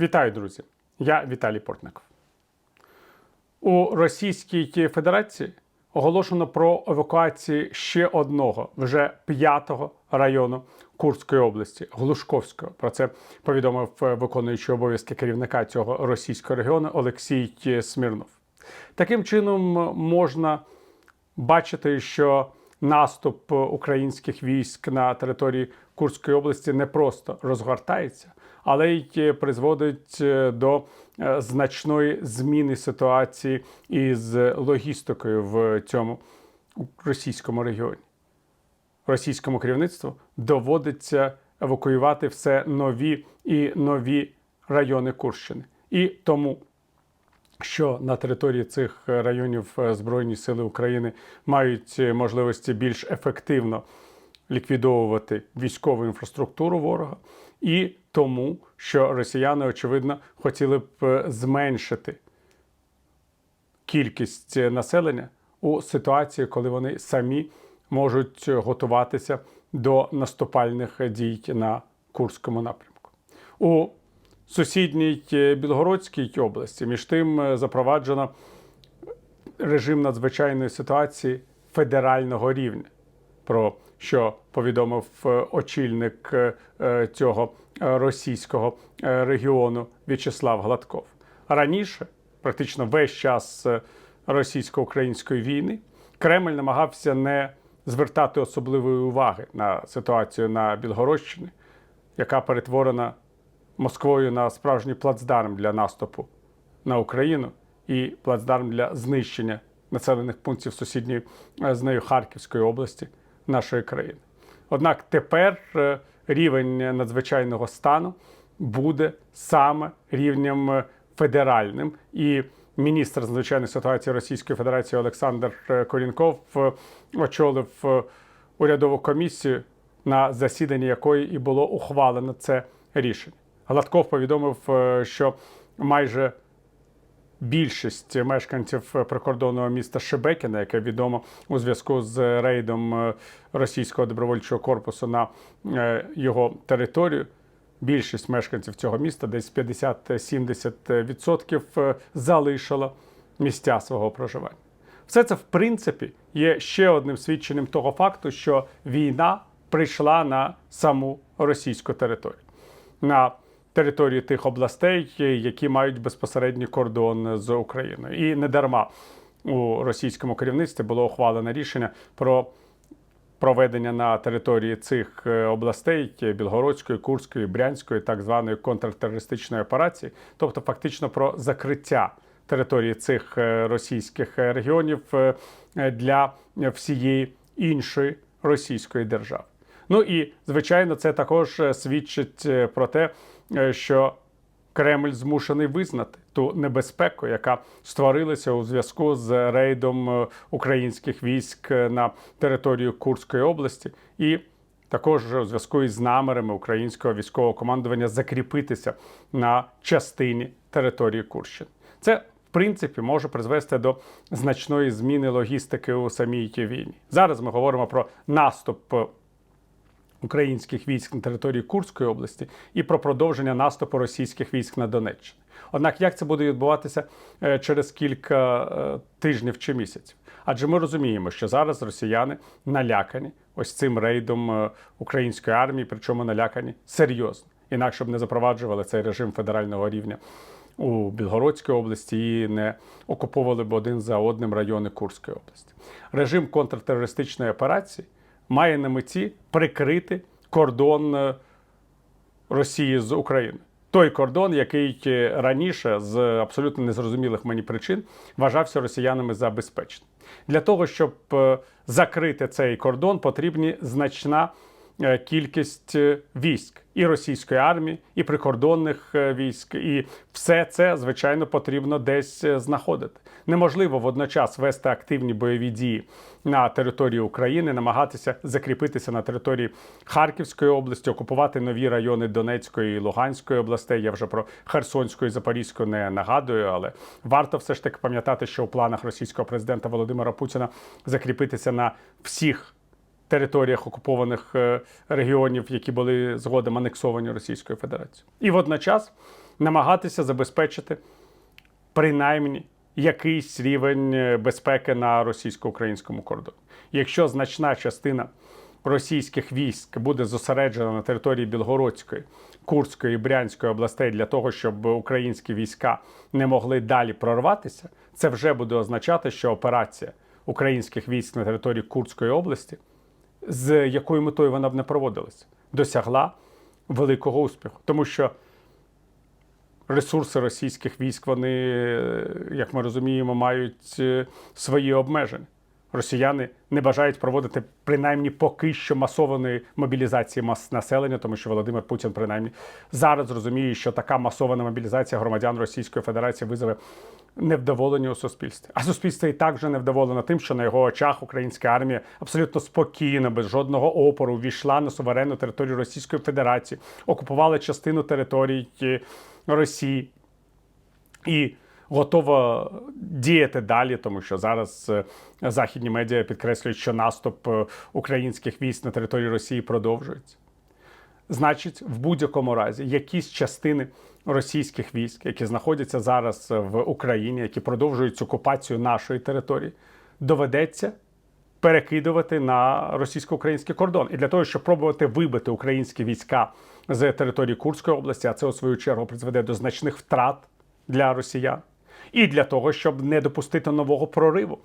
Вітаю, друзі! Я Віталій Портников. У Російській Федерації оголошено про евакуацію ще одного, вже п'ятого району Курської області Глушковського. Про це повідомив е, виконуючий обов'язки керівника цього російського регіону Олексій Смірнов. Таким чином можна бачити, що наступ українських військ на території Курської області не просто розгортається, але й призводить е, до е, значної зміни ситуації із логістикою в цьому російському регіоні. Російському керівництву доводиться евакуювати все нові і нові райони Курщини. І тому що на території цих районів е, Збройні Сили України мають е, можливості більш ефективно ліквідовувати військову інфраструктуру ворога, і тому, що росіяни, очевидно, хотіли б е, зменшити кількість населення у ситуації, коли вони самі можуть готуватися до наступальних дій на Курському напрямку. У сусідній е, Білгородській області. Між тим е, запроваджено режим надзвичайної ситуації федерального рівня, про що повідомив е, очільник цього російського регіону В'ячеслав Гладков. Раніше, практично весь час російсько-української війни, Кремль намагався не звертати особливої уваги на ситуацію на Білгородщині, яка перетворена Москвою на справжній плацдарм для наступу на Україну і плацдарм для знищення населених пунктів сусідньої е, з нею Харківської області нашої країни. Однак тепер е, рівень надзвичайного стану буде саме рівнем е, федеральним. І міністр надзвичайної ситуації Російської Федерації Олександр Корінков очолив урядову комісію, на засіданні якої і було ухвалено це рішення. Гладков повідомив, е, що майже більшість мешканців прикордонного міста Шебекіна, яке відомо у зв'язку з рейдом е, російського добровольчого корпусу на е, його територію. Більшість мешканців цього міста, десь 50-70%, залишила місця свого проживання. Все це, в принципі, є ще одним свідченням того факту, що війна прийшла на саму російську територію. На території тих областей, які мають безпосередній кордон з Україною. І не дарма у російському керівництві було ухвалене рішення про проведення на території цих е, областей Білгородської, Курської, Брянської, так званої контртерористичної операції, тобто фактично про закриття території цих е, російських регіонів е, для всієї іншої російської держави. Ну і звичайно, це також свідчить про те, що Кремль змушений визнати ту небезпеку, яка створилася у зв'язку з рейдом е, українських військ на територію Курської області, і також у зв'язку із намірами українського військового командування закріпитися на частині території Курщини. Це в принципі може призвести до значної зміни логістики у самій війні. Зараз ми говоримо про наступ українських військ на території Курської області і про продовження наступу російських військ на Донеччині. Однак як це буде відбуватися е, через кілька е, тижнів чи місяців? Адже ми розуміємо, що зараз росіяни налякані ось цим рейдом е, української армії, причому налякані серйозно, інакше б не запроваджували цей режим федерального рівня. У Білгородській області і не окуповували б один за одним райони Курської області. Режим контртерористичної операції має на меті прикрити кордон е, Росії з Україною. Той кордон, який раніше з абсолютно незрозумілих мені причин вважався росіянами за безпечним. Для того щоб е, закрити цей кордон, потрібні значна Е, кількість е, військ і російської армії, і прикордонних е, військ, і все це звичайно потрібно десь знаходити. Неможливо водночас вести активні бойові дії на території України, намагатися закріпитися на території Харківської області, окупувати нові райони Донецької і Луганської областей. Я вже про Херсонську і Запорізьку не нагадую, але варто все ж таки пам'ятати, що у планах російського президента Володимира Путіна закріпитися на всіх територіях окупованих е, регіонів, які були згодом анексовані Російською Федерацією. І водночас намагатися забезпечити принаймні якийсь рівень е, безпеки на російсько-українському кордоні. Якщо значна частина російських військ буде зосереджена на території Білгородської, Курської і Брянської областей для того, щоб українські війська не могли далі прорватися, це вже буде означати, що операція українських військ на території Курської області, з якою метою вона б не проводилася, досягла великого успіху, тому що ресурси російських військ, вони, е, як ми розуміємо, мають е, свої обмеження. Росіяни не бажають проводити принаймні поки що масованої мобілізації мас населення, тому що Володимир Путін принаймні зараз розуміє, що така масована мобілізація громадян Російської Федерації визове невдоволення у суспільстві. А суспільство і так вже невдоволено тим, що на його очах українська армія абсолютно спокійно, без жодного опору, війшла на суверенну територію Російської Федерації, окупувала частину територій е, Росії і готова діяти далі, тому що зараз е, західні медіа підкреслюють, що наступ е, українських військ на території Росії продовжується. Значить, в будь-якому разі якісь частини російських військ, які знаходяться зараз в Україні, які продовжують окупацію нашої території, доведеться перекидувати на російсько-український кордон. І для того, щоб пробувати вибити українські війська з території Курської області, а це у свою чергу призведе до значних втрат для росіян, і для того, щоб не допустити нового прориву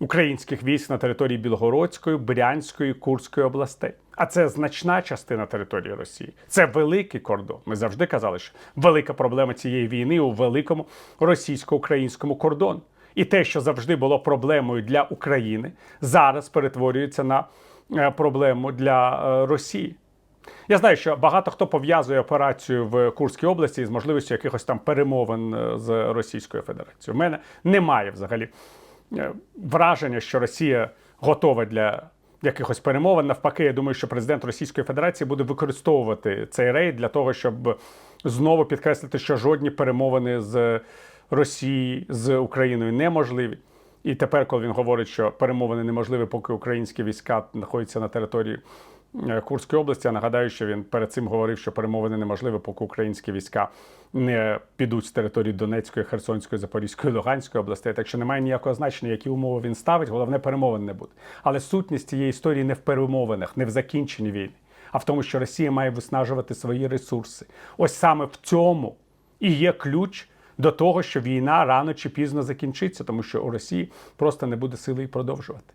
українських військ на території Білгородської, Брянської, Курської областей. А це значна частина території Росії. Це великий кордон. Ми завжди казали, що велика проблема цієї війни у великому російсько-українському кордоні. І те, що завжди було проблемою для України, зараз перетворюється на е, проблему для е, Росії. Я знаю, що багато хто пов'язує операцію в Курській області з можливістю якихось там перемовин е, з Російською Федерацією. У мене немає взагалі враження, що Росія готова для якихось перемовин. Навпаки, я думаю, що президент Російської Федерації буде використовувати цей рейд для того, щоб знову підкреслити, що жодні перемовини з Росії з Україною неможливі. І тепер, коли він говорить, що перемовини неможливі, поки українські війська знаходяться на території е, Курської області, я нагадаю, що він перед цим говорив, що перемовини неможливі, поки українські війська не підуть з території Донецької, Херсонської, Запорізької, Луганської областей. Так що немає ніякого значення, які умови він ставить. Головне, перемовин не буде. Але сутність цієї історії не в перемовинах, не в закінченні війни, а в тому, що Росія має виснажувати свої ресурси. Ось саме в цьому і є ключ до того, що війна рано чи пізно закінчиться, тому що у Росії просто не буде сили і продовжувати.